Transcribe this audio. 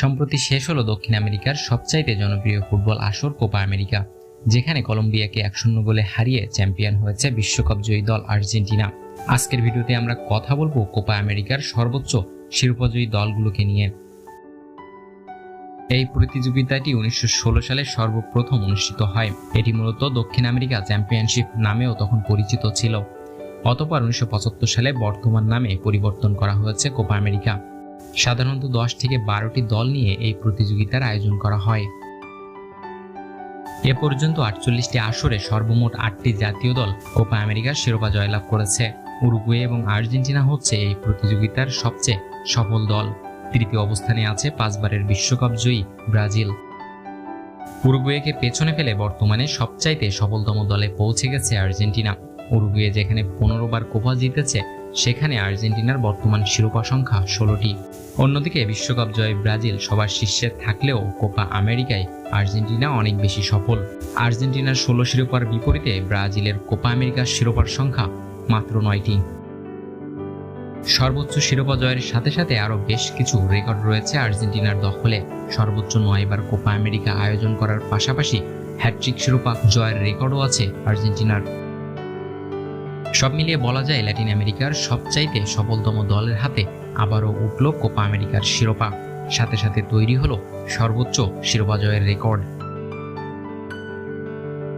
সম্প্রতি শেষ হলো দক্ষিণ আমেরিকার সবচাইতে জনপ্রিয় ফুটবল আসর কোপা আমেরিকা, যেখানে কলম্বিয়াকে এক শূন্য গোলে হারিয়ে চ্যাম্পিয়ন হয়েছে বিশ্বকাপ জয়ী দল আর্জেন্টিনা। আজকের ভিডিওতে আমরা কথা বলব কোপা আমেরিকার সর্বোচ্চ শিরোপাজয়ী দলগুলোকে নিয়ে। এই প্রতিযোগিতাটি উনিশশো ষোলো সালে সর্বপ্রথম অনুষ্ঠিত হয়। এটি মূলত দক্ষিণ আমেরিকা চ্যাম্পিয়নশিপ নামেও তখন পরিচিত ছিল। অতপর উনিশশো পঁচাত্তর সালে বর্তমান নামে পরিবর্তন করা হয়েছে কোপা আমেরিকা। সাধারণত দশ থেকে বারোটি দল নিয়ে এই প্রতিযোগিতার আয়োজন করা হয়। এ পর্যন্ত আটচল্লিশটি আসরে সর্বমোট আটটি জাতীয় দল কোপা আমেরিকার শিরোপা জয়লাভ করেছে। উরুগুয়ে এবং আর্জেন্টিনা হচ্ছে এই প্রতিযোগিতার সবচেয়ে সফল দল। তৃতীয় অবস্থানে আছে পাঁচবারের বিশ্বকাপ জয়ী ব্রাজিল। উরুগুয়েকে পেছনে ফেলে বর্তমানে সবচাইতে সফলতম দলে পৌঁছে গেছে আর্জেন্টিনা। উরুগুয়ে যেখানে পনেরো বার কোপা জিতেছে সেখানে আর্জেন্টিনার বর্তমান শিরোপা সংখ্যা ষোলোটি। অন্যদিকে বিশ্বকাপ জয় ব্রাজিল সবার শীর্ষে থাকলেও কোপা আমেরিকায় আর্জেন্টিনা অনেক বেশি সফল। আর্জেন্টিনার ষোলো শিরোপার বিপরীতে ব্রাজিলের কোপা আমেরিকার শিরোপার সংখ্যা মাত্র নয়টি। সর্বোচ্চ শিরোপা জয়ের সাথে সাথে আরও বেশ কিছু রেকর্ড রয়েছে আর্জেন্টিনার দখলে। সর্বোচ্চ নয়বার কোপা আমেরিকা আয়োজন করার পাশাপাশি হ্যাট্রিক শিরোপা জয়ের রেকর্ডও আছে আর্জেন্টিনার। সব মিলিয়ে বলা যায় ল্যাটিন আমেরিকার সবচাইতে সফলতম দলের হাতে আবারও উঠল কোপা আমেরিকার শিরোপা। সাথে সাথে তৈরি হলো সর্বোচ্চ শিরোপা জয়ের রেকর্ড।